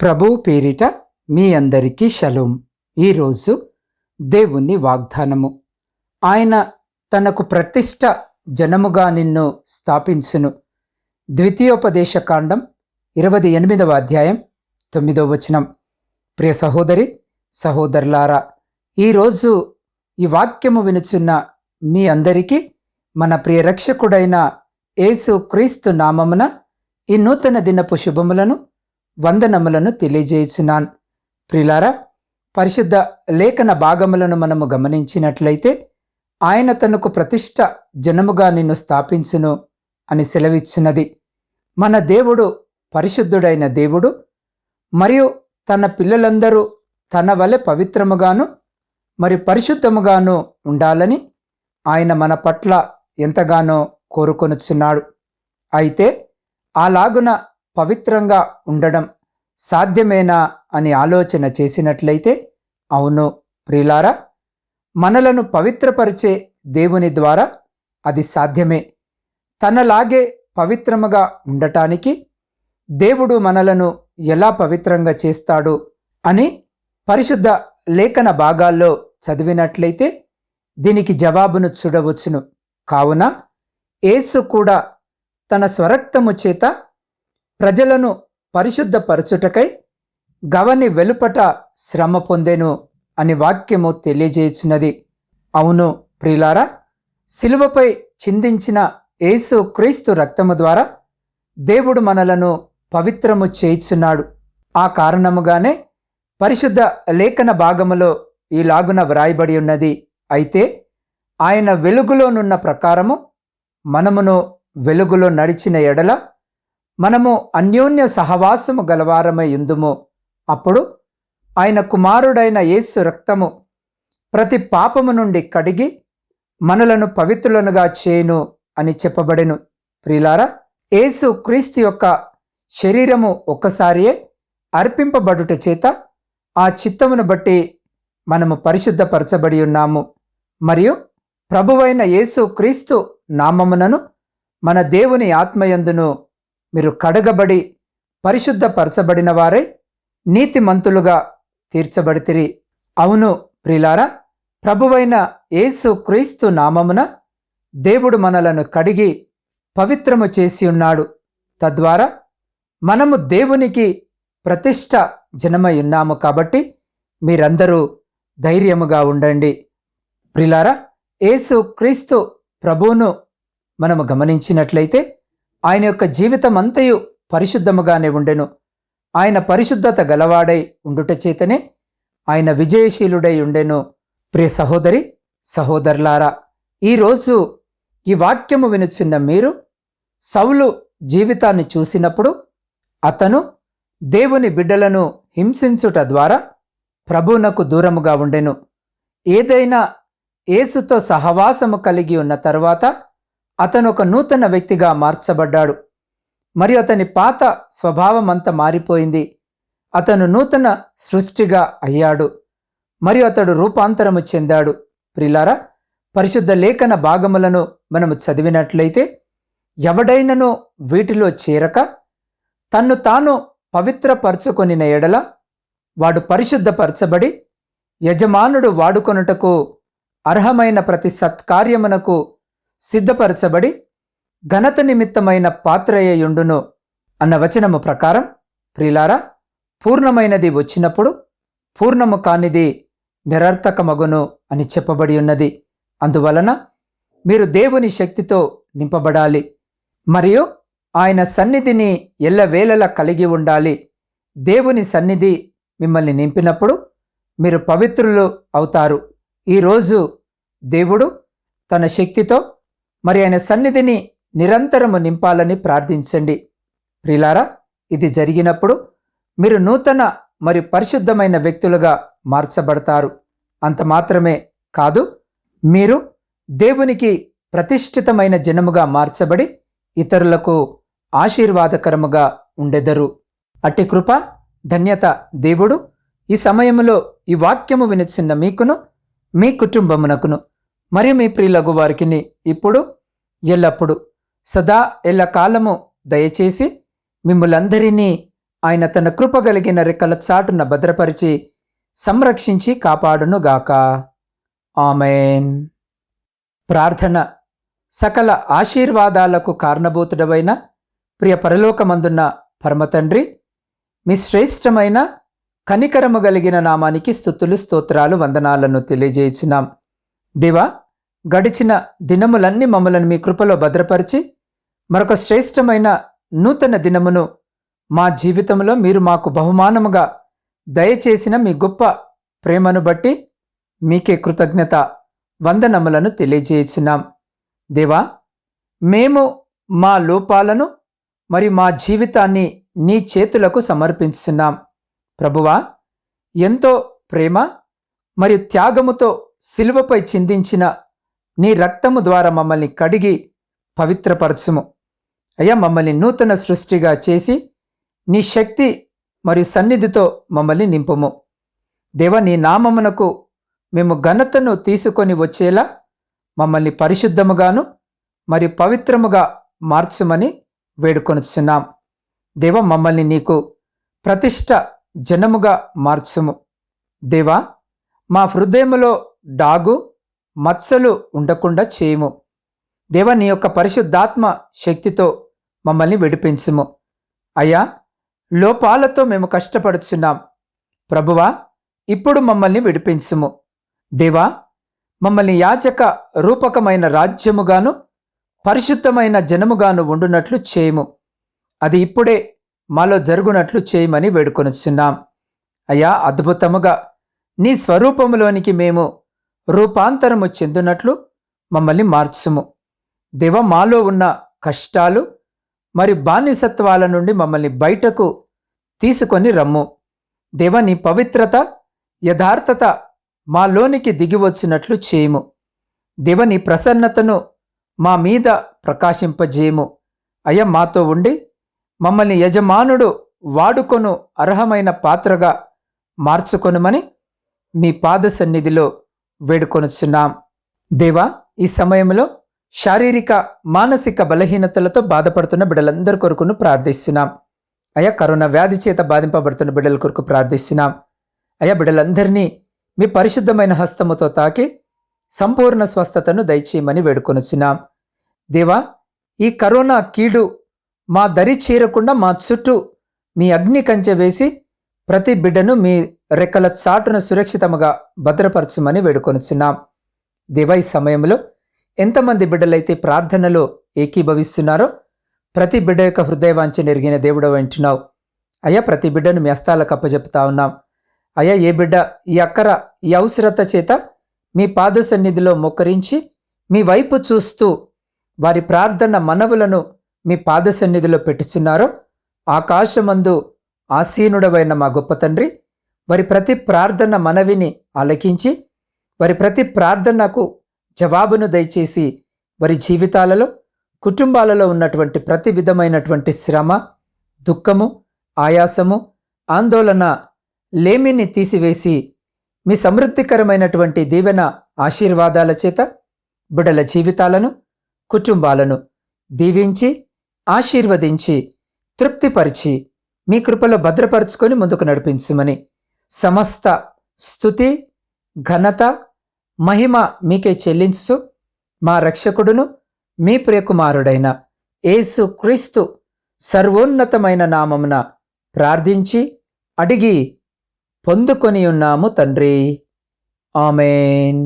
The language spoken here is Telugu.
ప్రభువు పేరిట మీ అందరికీ షలోం. ఈరోజు దేవుని వాగ్దానము. ఆయన తనకు ప్రతిష్ట జనముగా నిన్ను స్థాపించును. ద్వితీయోపదేశ కాండం ఇరవై ఎనిమిదవ అధ్యాయం తొమ్మిదో వచనం. ప్రియ సహోదరి సహోదరులారా ఈరోజు ఈ వాక్యము వినుచున్న మీ అందరికీ మన ప్రియ రక్షకుడైన యేసు క్రీస్తు నామమున ఈ నూతన దినపు శుభములను వందనములను తెలియజేసినాను. ప్రిలారా పరిశుద్ధ లేఖన భాగములను మనము గమనించినట్లయితే ఆయన తనకు ప్రతిష్ట జనముగా నిన్ను స్థాపించును అని సెలవిచ్చినది. మన దేవుడు పరిశుద్ధుడైన దేవుడు మరియు తన పిల్లలందరూ తన వలె పవిత్రముగాను మరి పరిశుద్ధముగాను ఉండాలని ఆయన మన పట్ల ఎంతగానో కోరుకొనుచున్నాడు. అయితే అలాగున పవిత్రంగా ఉండడం సాధ్యమేనా అని ఆలోచన చేసినట్లయితే అవును ప్రియులారా మనలను పవిత్రపరిచే దేవుని ద్వారా అది సాధ్యమే. తనలాగే పవిత్రముగా ఉండటానికి దేవుడు మనలను ఎలా పవిత్రంగా చేస్తాడు అని పరిశుద్ధ లేఖన భాగాల్లో చదివినట్లయితే దీనికి జవాబును చూడవచ్చును. కావున యేసు కూడా తన స్వరక్తము చేత ప్రజలను పరిశుద్ధపరచుటకై గవని వెలుపట శ్రమ పొందెను అని వాక్యము తెలియజేయుచున్నది. అవును ప్రియులారా శిలువపై చిందించిన యేసు క్రీస్తు రక్తము ద్వారా దేవుడు మనలను పవిత్రము చేయుచున్నాడు. ఆ కారణముగానే పరిశుద్ధ లేఖన భాగములో ఈలాగున వ్రాయబడి ఉన్నది. అయితే ఆయన వెలుగులోనున్న ప్రకారము మనమును వెలుగులో నడిచిన ఎడల మనము అన్యోన్య సహవాసము గలవారమై ఎందుము అప్పుడు ఆయన కుమారుడైన యేసు రక్తము ప్రతి పాపము నుండి కడిగి మనలను పవిత్రులనుగా చేయును అని చెప్పబడెను. ప్రిలారా యేసు క్రీస్తు యొక్క శరీరము ఒక్కసారియే అర్పింపబడుట చేత ఆ చిత్తమును బట్టి మనము పరిశుద్ధపరచబడి ఉన్నాము. మరియు ప్రభువైన యేసు క్రీస్తు నామమునను మన దేవుని ఆత్మయందును మీరు కడగబడి పరిశుద్ధపరచబడిన వారే నీతిమంతులుగా తీర్చబడితిరి. అవును ప్రిలారా ప్రభువైన యేసు క్రీస్తు నామమున దేవుడు మనలను కడిగి పవిత్రము చేసి ఉన్నాడు. తద్వారా మనము దేవునికి ప్రతిష్ట జనమై ఉన్నాము కాబట్టి మీరందరూ ధైర్యముగా ఉండండి. ప్రిలారా యేసు క్రీస్తు ప్రభువును మనము గమనించినట్లయితే ఆయన యొక్క జీవితం అంతయు పరిశుద్ధముగానే ఉండెను. ఆయన పరిశుద్ధత గలవాడై ఉండుట చేతనే ఆయన విజయశీలుడై ఉండెను. ప్రియ సహోదరి సహోదరులారా ఈరోజు ఈ వాక్యము వినుచున్న మీరు సౌలు జీవితాన్ని చూసినప్పుడు అతను దేవుని బిడ్డలను హింసించుట ద్వారా ప్రభువునకు దూరముగా ఉండెను. ఏదైనా ఏసుతో సహవాసము కలిగి ఉన్న తర్వాత అతను ఒక నూతన వ్యక్తిగా మార్చబడ్డాడు. మరియు అతని పాత స్వభావమంతా మారిపోయింది. అతను నూతన సృష్టిగా అయ్యాడు. మరియు అతడు రూపాంతరము చెందాడు. ప్రిలారా పరిశుద్ధ లేఖన భాగములను మనము చదివినట్లయితే ఎవడైనను వీటిలో చేరక తన్ను తాను పవిత్రపరచుకొనిన ఎడల వాడు పరిశుద్ధపరచబడి యజమానుడు వాడుకొనుటకు అర్హమైన ప్రతి సత్కార్యమునకు సిద్ధపరచబడి ఘనత నిమిత్తమైన పాత్రయ్యుండును అన్న వచనము ప్రకారం ప్రిలారా పూర్ణమైనది వచ్చినప్పుడు పూర్ణము కానిది నిరర్థకమగును అని చెప్పబడి ఉన్నది. అందువలన మీరు దేవుని శక్తితో నింపబడాలి. మరియు ఆయన సన్నిధిని ఎల్లవేళలా కలిగి ఉండాలి. దేవుని సన్నిధి మిమ్మల్ని నింపినప్పుడు మీరు పవిత్రులు అవుతారు. ఈరోజు దేవుడు తన శక్తితో మరి ఆయన సన్నిధిని నిరంతరము నింపాలని ప్రార్థించండి. ప్రిలారా ఇది జరిగినప్పుడు మీరు నూతన మరియు పరిశుద్ధమైన వ్యక్తులుగా మార్చబడతారు. అంత మాత్రమే కాదు మీరు దేవునికి ప్రతిష్ఠితమైన జనముగా మార్చబడి ఇతరులకు ఆశీర్వాదకరముగా ఉండెదరు. అట్టి కృప ధన్యత దేవుడు ఈ సమయంలో ఈ వాక్యము వినిచిన్న మీకును మీ కుటుంబమునకును. మరియు మీ ప్రియులగు వారికిని ఇప్పుడు ఎల్లప్పుడు సదా ఎల్లకాలము దయచేసి మిమ్మలందరినీ ఆయన తన కృప కలిగిన రెక్కల చాటున భద్రపరిచి సంరక్షించి కాపాడునుగాక. ఆమెన్. ప్రార్థన సకల ఆశీర్వాదాలకు కారణభూతుడవైన ప్రియ పరలోకమందున్న పరమతండ్రి మీ శ్రేష్టమైన కనికరము కలిగిన నామానికి స్థుతులు స్తోత్రాలు వందనాలను తెలియజేయుచున్నాం. దేవా గడిచిన దినములన్నీ మమ్మలను మీ కృపలో భద్రపరిచి మరొక శ్రేష్టమైన నూతన దినమును మా జీవితంలో మీరు మాకు బహుమానముగా దయచేసిన మీ గొప్ప ప్రేమను బట్టి మీకే కృతజ్ఞత వందనములను తెలియజేసినాం దేవా మేము మా లోపాలను మరి మా జీవితాన్ని నీ చేతులకు సమర్పించున్నాం ప్రభువా ఎంతో ప్రేమ మరియు త్యాగముతో శిలువపై చిందించిన నీ రక్తము ద్వారా మమ్మల్ని కడిగి పవిత్రపరచుము. అయ్యా మమ్మల్ని నూతన సృష్టిగా చేసి నీ శక్తి మరియు సన్నిధితో మమ్మల్ని నింపుము. దేవ నీ నామమునకు మేము ఘనతను తీసుకొని వచ్చేలా మమ్మల్ని పరిశుద్ధముగాను మరియు పవిత్రముగా మార్చుమని వేడుకొనుచున్నాం. దేవ మమ్మల్ని నీకు ప్రతిష్ట జనముగా మార్చుము. దేవా మా హృదయములో డాగు మత్సలు ఉండకుండా చేయము. దేవ నీ యొక్క పరిశుద్ధాత్మ శక్తితో మమ్మల్ని విడిపించుము. అయ్యా లోపాలతో మేము కష్టపడుచున్నాం. ప్రభువా ఇప్పుడు మమ్మల్ని విడిపించుము. దేవా మమ్మల్ని యాచక రూపకమైన రాజ్యముగాను పరిశుద్ధమైన జనముగాను ఉండునట్లు చేయము. అది ఇప్పుడే మాలో జరుగునట్లు చేయమని వేడుకొనుచున్నాం. అయ్యా అద్భుతముగా నీ స్వరూపములోనికి మేము రూపాంతరము చెందునట్లు మమ్మల్ని మార్చుము. దేవ మాలో ఉన్న కష్టాలు మరి బానిసత్వాల నుండి మమ్మల్ని బయటకు తీసుకొని రమ్ము. దేవ నీ పవిత్రత యథార్థత మాలోనికి దిగి వచ్చినట్లు చేయము. దేవ నీ ప్రసన్నతను మా మీద ప్రకాశింపజేయము. అయ్య మాతో ఉండి మమ్మల్ని యజమానుడు వాడుకొను అర్హమైన పాత్రగా మార్చుకొనుమని మీ పాద సన్నిధిలో వేడుకొనుచున్నాం. దేవా ఈ సమయంలో శారీరక మానసిక బలహీనతలతో బాధపడుతున్న బిడ్డలందరి కొరకును ప్రార్థిస్తున్నాం. అయా కరోనా వ్యాధి చేత బాధింపబడుతున్న బిడ్డల కొరకు ప్రార్థిస్తున్నాం. అయా బిడ్డలందరినీ మీ పరిశుద్ధమైన హస్తముతో తాకి సంపూర్ణ స్వస్థతను దయచేయమని వేడుకొనుచున్నాం. దేవా ఈ కరోనా కీడు మా దరి చేరకుండా మా చుట్టూ మీ అగ్ని కంచె వేసి ప్రతి బిడ్డను మీ రెక్కల చాటున సురక్షితముగా భద్రపరచమని వేడుకొనుచున్నాం. దివై సమయంలో ఎంతమంది బిడ్డలైతే ప్రార్థనలో ఏకీభవిస్తున్నారో ప్రతి బిడ్డ యొక్క హృదయవాంఛ నెరిగిన దేవుడు వింటున్నావు అయ్యా ప్రతి బిడ్డను మీ అస్తాలకు అప్పచెప్తా ఉన్నాం. అయ్యా ఏ బిడ్డ ఈ అక్కర ఈ అవసరత చేత మీ పాద సన్నిధిలో మొక్కరించి మీ వైపు చూస్తూ వారి ప్రార్థన మనవులను మీ పాద సన్నిధిలో పెట్టుచున్నారో ఆకాశమందు ఆసీనుడవైన మా గొప్ప తండ్రి వారి ప్రతి ప్రార్థన మనవిని ఆలకించి వారి ప్రతి ప్రార్థనకు జవాబును దయచేసి వారి జీవితాలలో కుటుంబాలలో ఉన్నటువంటి ప్రతి విధమైనటువంటి శ్రమ దుఃఖము ఆయాసము ఆందోళన లేమిని తీసివేసి మీ సమృద్ధికరమైనటువంటి దీవెన ఆశీర్వాదాల చేత బిడల జీవితాలను కుటుంబాలను దీవించి ఆశీర్వదించి తృప్తిపరిచి మీ కృపలో భద్రపరుచుకొని ముందుకు నడిపించుమని. సమస్త స్థుతి ఘనత మహిమ మీకే చెల్లించు మా రక్షకుడును మీ ప్రియకుమారుడైన యేసు క్రీస్తు సర్వోన్నతమైన నామమున ప్రార్థించి అడిగి పొందుకొని ఉన్నాము తండ్రి. ఆమెన్.